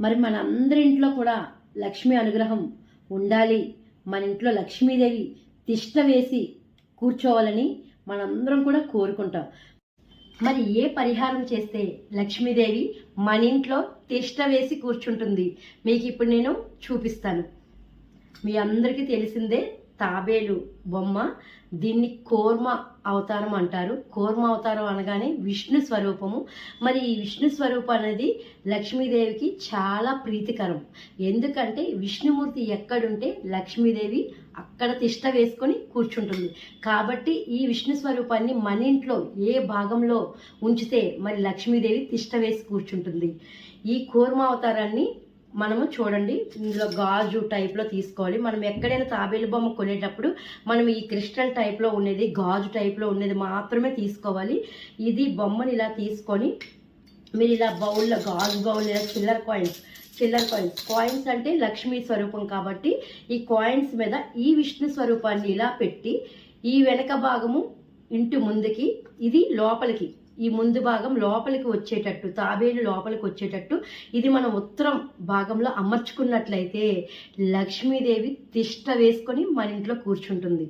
మరి మన అందరింట్లో కూడా లక్ష్మి అనుగ్రహం ఉండాలి. మన ఇంట్లో లక్ష్మీదేవి తిష్ట వేసి కూర్చోవాలని మనందరం కూడా కోరుకుంటాం. మరి ఏ పరిహారం చేస్తే లక్ష్మీదేవి మన ఇంట్లో తిష్ట వేసి కూర్చుంటుంది? మీకు ఇప్పుడు నేను చూపిస్తాను. మీ అందరికీ తెలిసిందే తాబేలు బొమ్మ. దీన్ని కోర్మ అవతారం అంటారు. కోర్మ అవతారం అనగానే విష్ణు స్వరూపము. మరి ఈ విష్ణు స్వరూపం అనేది లక్ష్మీదేవికి చాలా ప్రీతికరం. ఎందుకంటే విష్ణుమూర్తి ఎక్కడుంటే లక్ష్మీదేవి అక్కడ తిష్ట వేసుకొని కూర్చుంటుంది. కాబట్టి ఈ విష్ణు స్వరూపాన్ని మన ఇంట్లో ఏ భాగంలో ఉంచితే మరి లక్ష్మీదేవి తిష్ట వేసి కూర్చుంటుంది. ఈ కోర్మ అవతారాన్ని మనము చూడండి ఇందులో గాజు టైప్లో తీసుకోవాలి. మనం ఎక్కడైనా తాబేలు బొమ్మ కొనేటప్పుడు మనం ఈ క్రిస్టల్ టైప్లో ఉండేది గాజు టైప్లో ఉండేది మాత్రమే తీసుకోవాలి. ఇది బొమ్మని ఇలా తీసుకొని మీరు ఇలా బౌల్లో గాజు బౌల్ లేదా చిల్లర కాయిన్స్ చిల్లర కాయిన్స్ కాయిన్స్ అంటే లక్ష్మీ స్వరూపం కాబట్టి ఈ కాయిన్స్ మీద ఈ విష్ణు స్వరూపాన్ని ఇలా పెట్టి ఈ వెనక భాగము ఇంటి ముందుకి ఇది లోపలికి ఈ ముందు భాగం లోపలికి వచ్చేటట్టు తాబేలు లోపలికి వచ్చేటట్టు ఇది మనం ఉత్తరం భాగంలో అమర్చుకున్నట్లయితే లక్ష్మీదేవి తిష్ట వేసుకొని మన ఇంట్లో కూర్చుంటుంది.